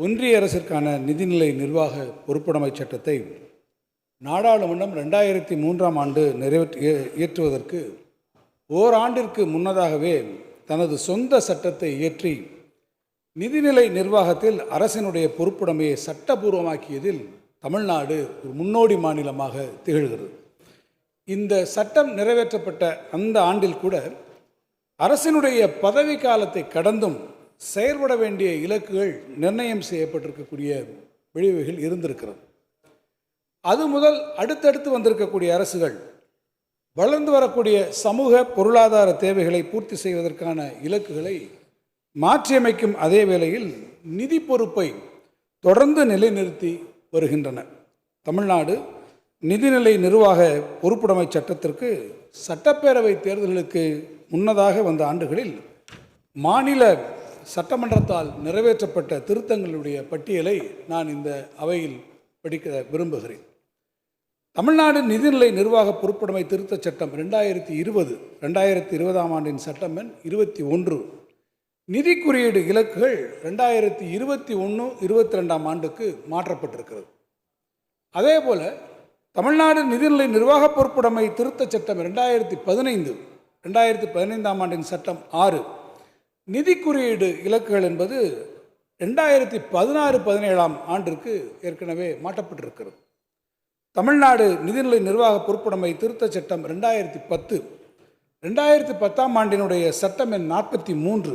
ஒன்றிய அரசிற்கான நிதிநிலை நிர்வாக பொறுப்புடைமை சட்டத்தை நாடாளுமன்றம் ரெண்டாயிரத்தி மூன்றாம் ஆண்டு நிறைவேற்றி இயற்றுவதற்கு ஓராண்டிற்கு முன்னதாகவே தனது சொந்த சட்டத்தை இயற்றி நிதிநிலை நிர்வாகத்தில் அரசினுடைய பொறுப்புடைமையை சட்டபூர்வமாக்கியதில் தமிழ்நாடு ஒரு முன்னோடி மாநிலமாக திகழ்கிறது. இந்த சட்டம் நிறைவேற்றப்பட்ட அந்த ஆண்டில் கூட அரசினுடைய பதவி காலத்தை கடந்தும் செயற்பட வேண்டிய இலக்குகள் நிர்ணயம் செய்யப்பட்டிருக்கக்கூடிய விளைவுகள் இருந்திருக்கிறது. அது முதல் அடுத்தடுத்து வந்திருக்கக்கூடிய அரசுகள் வளர்ந்து வரக்கூடிய சமூக பொருளாதார தேவைகளை பூர்த்தி செய்வதற்கான இலக்குகளை மாற்றியமைக்கும் அதே வேளையில் நிதி பொறுப்பை தொடர்ந்து நிலைநிறுத்தி வருகின்றன. தமிழ்நாடு நிதிநிலை நிர்வாக பொறுப்புடைமை சட்டத்திற்கு சட்டப்பேரவை தேர்தல்களுக்கு முன்னதாக வந்த ஆண்டுகளில் மாநில சட்டமன்றத்தால் நிறைவேற்றப்பட்ட திருத்தங்களுடைய பட்டியலை நான் இந்த அவையில் படிக்க விரும்புகிறேன். தமிழ்நாடு நிதிநிலை நிர்வாக பொறுப்புடைமை திருத்தச் சட்டம் ரெண்டாயிரத்தி இருபது ரெண்டாயிரத்தி இருபதாம் ஆண்டின் சட்டம் எண் இருபத்தி ஒன்று. நிதி குறியீடு இலக்குகள் ரெண்டாயிரத்தி இருபத்தி ஒன்று இருபத்தி ரெண்டாம் ஆண்டுக்கு மாற்றப்பட்டிருக்கிறது. அதே போல தமிழ்நாடு நிதிநிலை நிர்வாக பொறுப்புடைமை திருத்தச் சட்டம் ரெண்டாயிரத்தி பதினைந்து ரெண்டாயிரத்தி பதினைந்தாம் ஆண்டின் சட்டம் ஆறு. நிதி குறியீடு இலக்குகள் என்பது ரெண்டாயிரத்தி பதினாறு பதினேழாம் ஆண்டிற்கு ஏற்கனவே மாற்றப்பட்டிருக்கிறது. தமிழ்நாடு நிதிநிலை நிர்வாக பொறுப்புடைமை திருத்தச் சட்டம் ரெண்டாயிரத்தி பத்து ரெண்டாயிரத்தி பத்தாம் ஆண்டினுடைய சட்டம் எண் நாற்பத்தி மூன்று.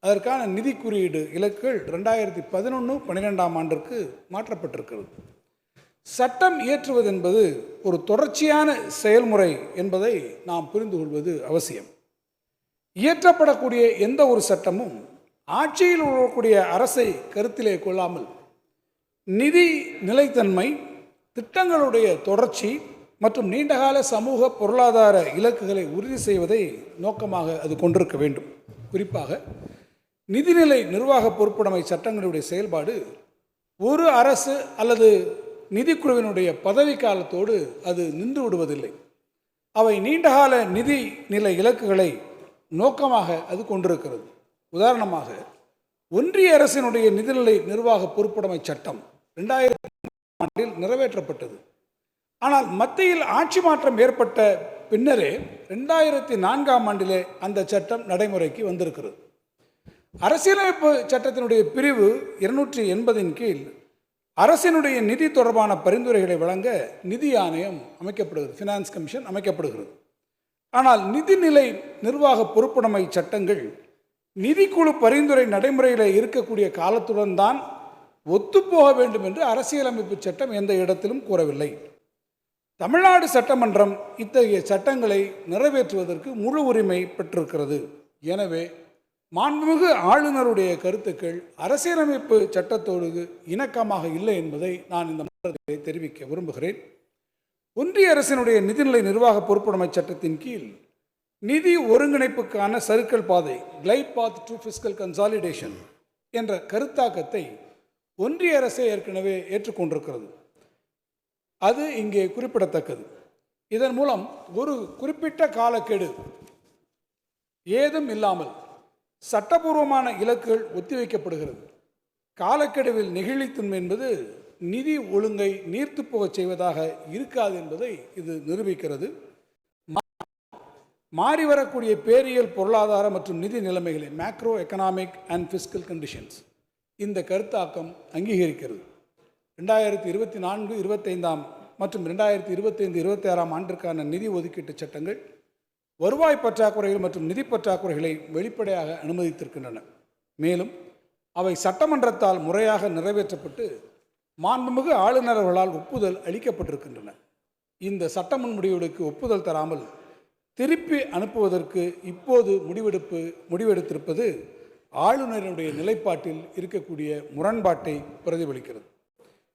அதற்கான நிதி குறியீடு இலக்குகள் ரெண்டாயிரத்தி பதினொன்று பன்னிரெண்டாம் ஆண்டிற்கு மாற்றப்பட்டிருக்கிறது. சட்டம் இயற்றுவது என்பது ஒரு தொடர்ச்சியான செயல்முறை என்பதை நாம் புரிந்து கொள்வது அவசியம். இயற்றப்படக்கூடிய எந்த ஒரு சட்டமும் ஆட்சியில் உள்ளக்கூடிய அரசை கருத்திலே கொள்ளாமல் நிதி நிலைத்தன்மை திட்டங்களுடைய தொடர்ச்சி மற்றும் நீண்டகால சமூக பொருளாதார இலக்குகளை உறுதி செய்வதை நோக்கமாக அது கொண்டிருக்க வேண்டும். குறிப்பாக நிதிநிலை நிர்வாக பொறுப்புடைமை சட்டங்களுடைய செயல்பாடு ஒரு அரசு அல்லது நிதிக்குழுவினுடைய பதவி காலத்தோடு அது நின்று விடுவதில்லை. அவை நீண்டகால நிதி நிலை இலக்குகளை நோக்கமாக அது கொண்டிருக்கிறது. உதாரணமாக ஒன்றிய அரசினுடைய நிதிநிலை நிர்வாக பொறுப்புடைமை சட்டம் ரெண்டாயிரத்தி ஆண்டில் நிறைவேற்றப்பட்டது. ஆனால் மத்தியில் ஆட்சி மாற்றம் ஏற்பட்ட பின்னரே ரெண்டாயிரத்தி நான்காம் ஆண்டிலே அந்த சட்டம் நடைமுறைக்கு வந்திருக்கிறது. அரசியலமைப்பு சட்டத்தினுடைய பிரிவு இருநூற்றி எண்பதின் கீழ் அரசினுடைய நிதி தொடர்பான பரிந்துரைகளை வழங்க நிதி ஆணையம் அமைக்கப்படுகிறது ஃபினான்ஸ் கமிஷன் அமைக்கப்படுகிறது. ஆனால் நிதிநிலை நிர்வாக பொறுப்புடைமை சட்டங்கள் நிதிக்குழு பரிந்துரை நடைமுறையில் இருக்கக்கூடிய காலத்துடன் தான் ஒத்துப்போக வேண்டும் என்று அரசியலமைப்பு சட்டம் எந்த இடத்திலும் கூறவில்லை. தமிழ்நாடு சட்டமன்றம் இத்தகைய சட்டங்களை நிறைவேற்றுவதற்கு முழு உரிமை பெற்றிருக்கிறது. எனவே மாண்புமிகு ஆளுநருடைய கருத்துக்கள் அரசியலமைப்பு சட்டத்தோடு இணக்கமாக இல்லை என்பதை நான் இந்த மன்றத்திலே தெரிவிக்க விரும்புகிறேன். ஒன்றிய அரசினுடைய நிதிநிலை நிர்வாக பொறுப்புடைமை சட்டத்தின் கீழ் நிதி ஒருங்கிணைப்புக்கான சறுக்கல் பாதை glide path to fiscal consolidation என்ற கருத்தாக்கத்தை ஒன்றிய அரசே ஏற்கனவே ஏற்றுக்கொண்டிருக்கிறது. அது இங்கே குறிப்பிடத்தக்கது. இதன் மூலம் ஒரு குறிப்பிட்ட காலக்கெடு ஏதும் இல்லாமல் சட்டபூர்வமான இலக்குகள் ஒத்திவைக்கப்படுகிறது. காலக்கெடுவில் நெகிழித்தன்மை என்பது நிதி ஒழுங்கை நீர்த்து போகச் செய்வதாக இருக்காது என்பதை இது நிரூபிக்கிறது. மா- மாறி வரக்கூடிய பேரியல் பொருளாதார மற்றும் நிதி நிலைமைகளை macro economic and fiscal conditions இந்த கருத்தாக்கம் அங்கீகரிக்கிறது. ரெண்டாயிரத்தி இருபத்தி நான்கு இருபத்தைந்தாம் மற்றும் ரெண்டாயிரத்தி இருபத்தைந்து இருபத்தி ஆறாம் ஆண்டிற்கான நிதி ஒதுக்கீட்டு சட்டங்கள் வருவாய் பற்றாக்குறைகள் மற்றும் நிதி பற்றாக்குறைகளை வெளிப்படையாக அனுமதித்திருக்கின்றன. மேலும் அவை சட்டமன்றத்தால் முறையாக நிறைவேற்றப்பட்டு மாண்புமிகு ஆளுநர் அவர்களால் ஒப்புதல் அளிக்கப்பட்டிருக்கின்றன. இந்த சட்ட முன்முடிவுகளுக்கு ஒப்புதல் தராமல் திருப்பி அனுப்புவதற்கு இப்போது முடிவெடுப்பு முடிவெடுத்திருப்பது ஆளுநரினுடைய நிலைப்பாட்டில் இருக்கக்கூடிய முரண்பாட்டை பிரதிபலிக்கிறது.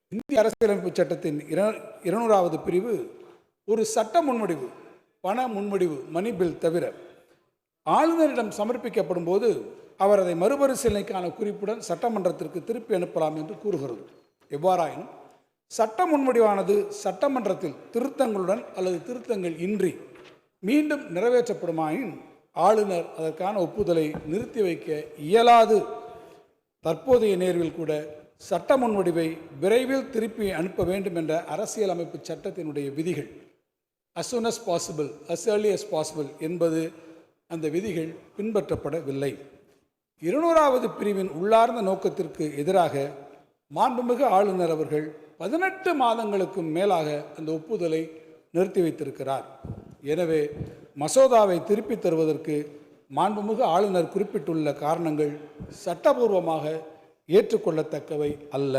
இந்திய அரசியலமைப்பு சட்டத்தின் இர- இருநூறாவது பிரிவு ஒரு சட்ட முன்வடிவு பண முன்வடிவு மணி பில் தவிர ஆளுநரிடம் சமர்ப்பிக்கப்படும் போது அவர் அதை மறுபரிசீலனைக்கான குறிப்புடன் சட்டமன்றத்திற்கு திருப்பி அனுப்பலாம் என்று கூறுகிறது. எவ்வாறாயினும் சட்ட முன்வடிவானது சட்டமன்றத்தில் திருத்தங்களுடன் அல்லது திருத்தங்கள் இன்றி மீண்டும் நிறைவேற்றப்படுமாயின் ஆளுநர் அதற்கான ஒப்புதலை நிறுத்தி வைக்க இயலாது. தற்போதைய நேர்வில் கூட சட்ட முன்வடிவை விரைவில் திருப்பி அனுப்ப வேண்டும் என்ற அரசியலமைப்பு சட்டத்தினுடைய விதிகள் as soon as possible as early as possible என்பது அந்த விதிகள் பின்பற்றப்படவில்லை. இருநூறாவது பிரிவின் உள்ளார்ந்த நோக்கத்திற்கு எதிராக மாண்புமிகு ஆளுநர் அவர்கள் பதினெட்டு மாதங்களுக்கும் மேலாக அந்த ஒப்புதலை நிறுத்தி வைத்திருக்கிறார். எனவே மசோதாவை திருப்பித் தருவதற்கு மாண்புமிகு ஆளுநர் குறிப்பிட்டுள்ள காரணங்கள் சட்டபூர்வமாக ஏற்றுக்கொள்ளத்தக்கவை அல்ல.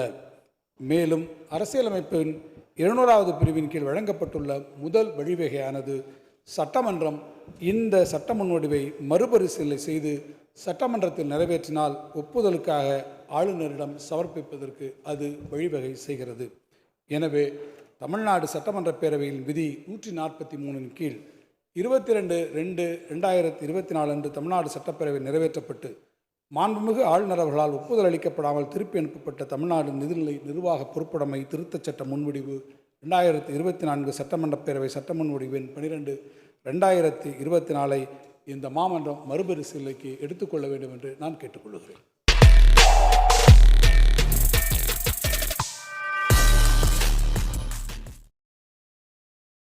மேலும் அரசியலமைப்பின் இருநூறாவது பிரிவின் கீழ் வழங்கப்பட்டுள்ள முதல் வழிவகையானது சட்டமன்றம் இந்த சட்ட முன்வடிவை மறுபரிசீலனை செய்து சட்டமன்றத்தில் நிறைவேற்றினால் ஒப்புதலுக்காக ஆளுநரிடம் சமர்ப்பிப்பதற்கு அது வழிவகை செய்கிறது. எனவே தமிழ்நாடு சட்டமன்ற பேரவையின் விதி நூற்றி நாற்பத்தி மூணின் கீழ் இருபத்தி ரெண்டு ரெண்டு ரெண்டாயிரத்தி இருபத்தி நாலு அன்று தமிழ்நாடு சட்டப்பேரவை நிறைவேற்றப்பட்டு மாண்புமிகு ஆளுநர் அவர்களால் ஒப்புதல் அளிக்கப்படாமல் திருப்பி அனுப்பப்பட்ட தமிழ்நாடு நிதிநிலை நிர்வாக பொறுப்புடைமை திருத்தச் சட்ட முன்வடிவு ரெண்டாயிரத்தி இருபத்தி நான்கு சட்டமன்ற பேரவை சட்ட முன்வடிவின் பனிரெண்டு ரெண்டாயிரத்தி இருபத்தி நாலை இந்த மாமன்றம் மறுபரிசீலனைக்கு எடுத்துக்கொள்ள வேண்டும் என்று நான் கேட்டுக்கொள்கிறேன்.